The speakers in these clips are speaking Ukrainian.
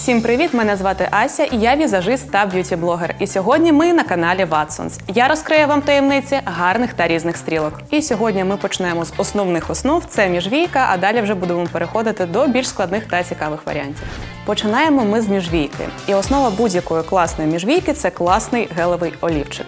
Всім привіт! Мене звати Ася, і я візажист та б'юті-блогер. І сьогодні ми на каналі Watsons. Я розкрию вам таємниці гарних та різних стрілок. І сьогодні ми почнемо з основних основ: це міжвійка, а далі вже будемо переходити до більш складних та цікавих варіантів. Починаємо ми з міжвійки. І основа будь-якої класної міжвійки це класний гелевий олівчик.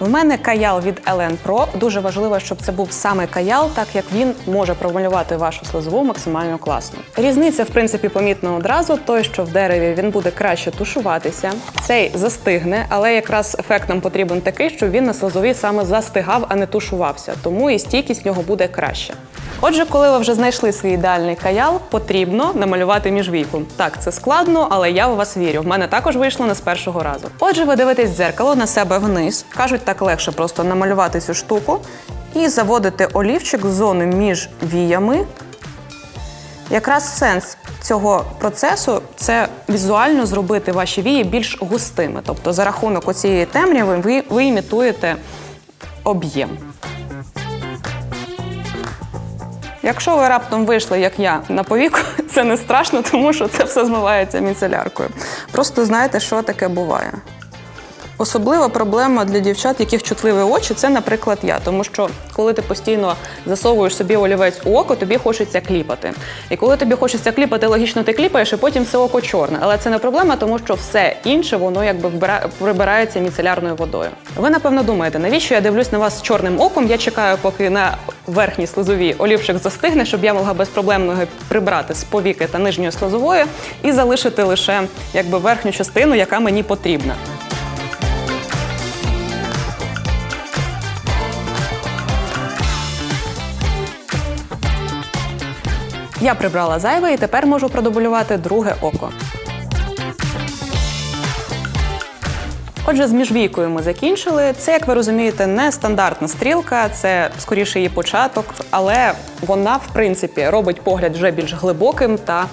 В мене каял від Elen Pro. Дуже важливо, щоб це був саме каял, так як він може промалювати вашу слизову максимально класно. Різниця, в принципі, помітна одразу. Той, що в дереві він буде краще тушуватися, цей застигне, але якраз ефект нам потрібен такий, щоб він на слизовій саме застигав, а не тушувався. Тому і стійкість в нього буде краща. Отже, коли ви вже знайшли свій ідеальний каял, потрібно намалювати міжвійку. Так, це складно, але я у вас вірю. В мене також вийшло не з першого разу. Отже, ви дивитесь в дзеркало на себе вниз. Кажуть, так легше просто намалювати цю штуку і заводити олівчик в зону між віями. Якраз сенс цього процесу це візуально зробити ваші вії більш густими. Тобто, за рахунок оцієї темряви ви, ви імітуєте об'єм. Якщо ви раптом вийшли, як я, на повіку, це не страшно, тому що це все змивається міцеляркою. Просто знаєте, що таке буває. Особлива проблема для дівчат, яких чутливі очі, це, наприклад, я. Тому що коли ти постійно засовуєш собі олівець у око, тобі хочеться кліпати. І коли тобі хочеться кліпати, логічно ти кліпаєш, і потім це око чорне. Але це не проблема, тому що все інше воно якби прибирається міцелярною водою. Ви напевно думаєте, навіщо я дивлюсь на вас з чорним оком? Я чекаю, поки на верхній слизовій олівчик застигне, щоб я могла безпроблемно його прибрати з повіки та нижньої слизової і залишити лише якби верхню частину, яка мені потрібна. Я прибрала зайве і тепер можу продублювати друге око. Отже, з міжвійкою ми закінчили. Це, як ви розумієте, не стандартна стрілка, це скоріше її початок, але вона, в принципі, робить погляд вже більш глибоким та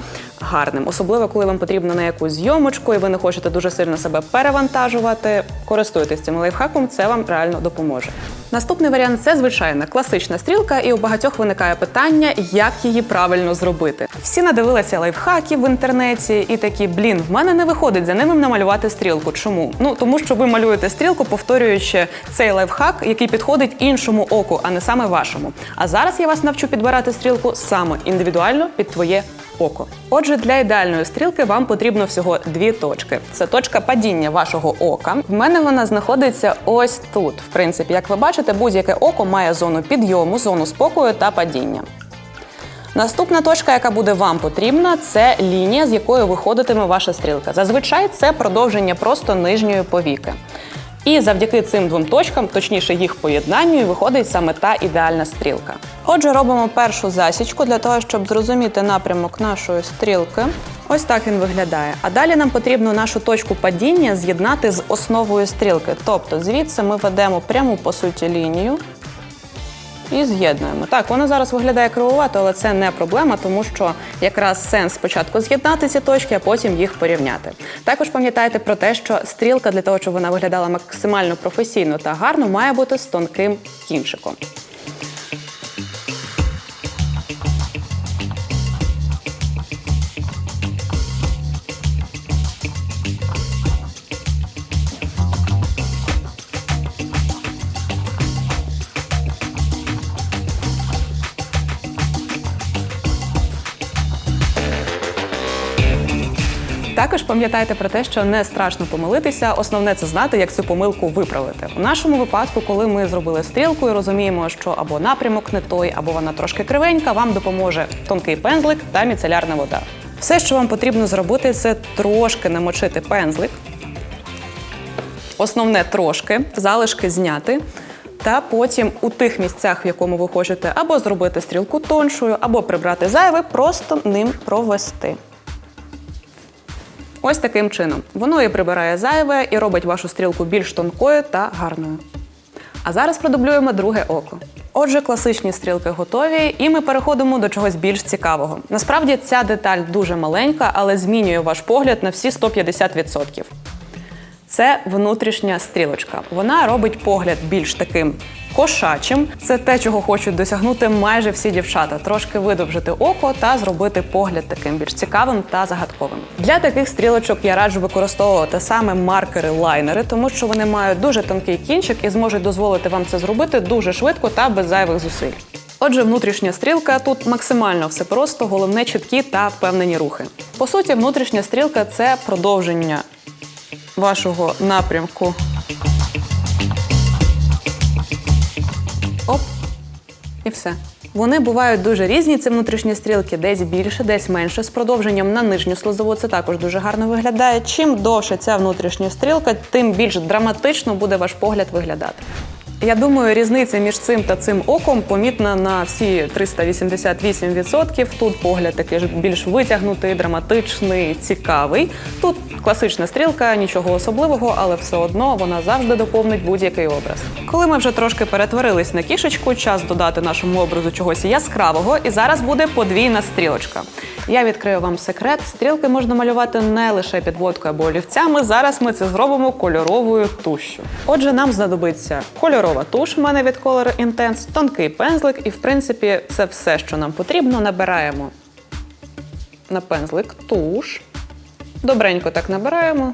гарним. Особливо, коли вам потрібно на якусь зйомочку і ви не хочете дуже сильно себе перевантажувати. Користуйтесь цим лайфхаком, це вам реально допоможе. Наступний варіант це звичайна класична стрілка, і у багатьох виникає питання, як її правильно зробити. Всі надивилися лайфхаків в інтернеті і такі, блін, в мене не виходить за ними намалювати стрілку. Чому? Ну тому що ви малюєте стрілку, повторюючи цей лайфхак, який підходить іншому оку, а не саме вашому. А зараз я вас навчу підбирати стрілку саме індивідуально під твоє око. Отже, для ідеальної стрілки вам потрібно всього дві точки. Це точка падіння вашого ока. В мене вона знаходиться ось тут. В принципі, як ви бачите, будь-яке око має зону підйому, зону спокою та падіння. Наступна точка, яка буде вам потрібна, це лінія, з якою виходитиме ваша стрілка. Зазвичай це продовження просто нижньої повіки. І завдяки цим двом точкам, точніше їх поєднанню, виходить саме та ідеальна стрілка. Отже, робимо першу засічку для того, щоб зрозуміти напрямок нашої стрілки. Ось так він виглядає. А далі нам потрібно нашу точку падіння з'єднати з основою стрілки. Тобто звідси ми ведемо пряму по суті лінію і з'єднуємо. Так, воно зараз виглядає кривовато, але це не проблема, тому що якраз сенс спочатку з'єднати ці точки, а потім їх порівняти. Також пам'ятайте про те, що стрілка для того, щоб вона виглядала максимально професійно та гарно, має бути з тонким кінчиком. Також пам'ятайте про те, що не страшно помилитися. Основне це знати, як цю помилку виправити. У нашому випадку, коли ми зробили стрілку і розуміємо, що або напрямок не той, або вона трошки кривенька, вам допоможе тонкий пензлик та міцелярна вода. Все, що вам потрібно зробити, це трошки намочити пензлик. Основне трошки, залишки зняти. Та потім у тих місцях, в якому ви хочете або зробити стрілку тоншою, або прибрати зайве, просто ним провести. Ось таким чином. Воно і прибирає зайве, і робить вашу стрілку більш тонкою та гарною. А зараз продублюємо друге око. Отже, класичні стрілки готові, і ми переходимо до чогось більш цікавого. Насправді ця деталь дуже маленька, але змінює ваш погляд на всі 150%. Це внутрішня стрілочка. Вона робить погляд більш таким кошачим. Це те, чого хочуть досягнути майже всі дівчата: трошки видовжити око та зробити погляд таким більш цікавим та загадковим. Для таких стрілочок я раджу використовувати саме маркери-лайнери, тому що вони мають дуже тонкий кінчик і зможуть дозволити вам це зробити дуже швидко та без зайвих зусиль. Отже, внутрішня стрілка тут максимально все просто, головне чіткі та впевнені рухи. По суті, внутрішня стрілка це продовження вашого напрямку. Оп. І все. Вони бувають дуже різні, ці внутрішні стрілки, десь більше, десь менше. З продовженням на нижню слозову це також дуже гарно виглядає. Чим довше ця внутрішня стрілка, тим більш драматично буде ваш погляд виглядати. Я думаю, різниця між цим та цим оком помітна на всі 388%. Тут погляд такий більш витягнутий, драматичний, цікавий. Тут класична стрілка, нічого особливого, але все одно вона завжди доповнить будь-який образ. Коли ми вже трошки перетворились на кішечку, час додати нашому образу чогось яскравого, і зараз буде подвійна стрілочка. Я відкрию вам секрет. Стрілки можна малювати не лише підводкою або олівцями. Зараз ми це зробимо кольоровою тушшю. Отже, нам знадобиться кольорова туш. У мене від Color Intense, тонкий пензлик, і в принципі це все, що нам потрібно. Набираємо на пензлик туш. Добренько так набираємо.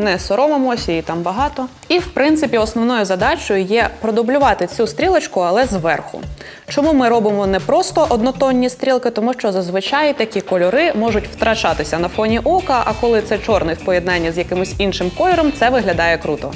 Не соромимося, її там багато. І в принципі, основною задачею є продублювати цю стрілочку, але зверху. Чому ми робимо не просто однотонні стрілки, тому що зазвичай такі кольори можуть втрачатися на фоні ока, а коли це чорний в поєднанні з якимось іншим кольором, це виглядає круто.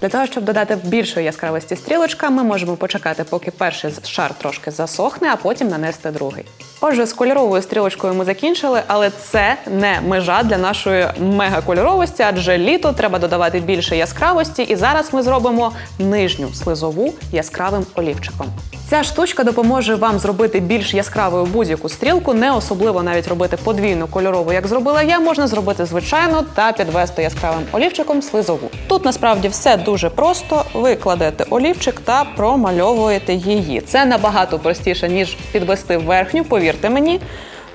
Для того, щоб додати більшої яскравості стрілочка, ми можемо почекати, поки перший шар трошки засохне, а потім нанести другий. Отже, з кольоровою стрілочкою ми закінчили, але це не межа для нашої мегакольоровості, адже літо треба додавати більше яскравості, і зараз ми зробимо нижню слизову яскравим олівчиком. Ця штучка допоможе вам зробити більш яскравою будь-яку стрілку, не особливо навіть робити подвійну кольорову, як зробила я, можна зробити звичайно та підвести яскравим олівчиком слизову. Тут насправді все дуже просто. Ви кладете олівчик та промальовуєте її. Це набагато простіше, ніж підвести верхню, повірте мені.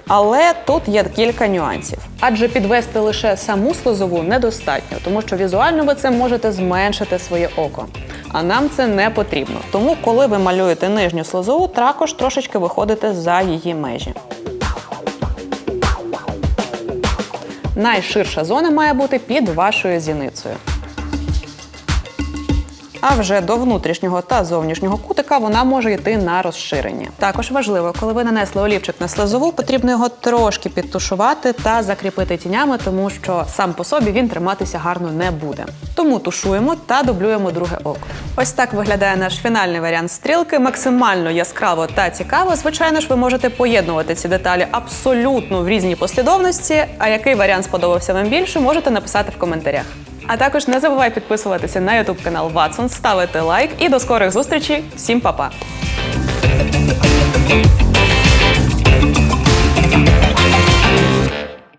Але тут є кілька нюансів. Адже підвести лише саму слизову недостатньо, тому що візуально ви це можете зменшити своє око. А нам це не потрібно. Тому, коли ви малюєте нижню слизову, також трошечки виходите за її межі. Найширша зона має бути під вашою зіницею. А вже до внутрішнього та зовнішнього кутика вона може йти на розширення. Також важливо, коли ви нанесли олівчик на слизову, потрібно його трошки підтушувати та закріпити тінями, тому що сам по собі він триматися гарно не буде. Тому тушуємо та дублюємо друге око. Ось так виглядає наш фінальний варіант стрілки. Максимально яскраво та цікаво. Звичайно ж, ви можете поєднувати ці деталі абсолютно в різній послідовності. А який варіант сподобався вам більше, можете написати в коментарях. А також не забувай підписуватися на YouTube канал Ватсон, ставити лайк і до скорих зустрічей. Всім па-па!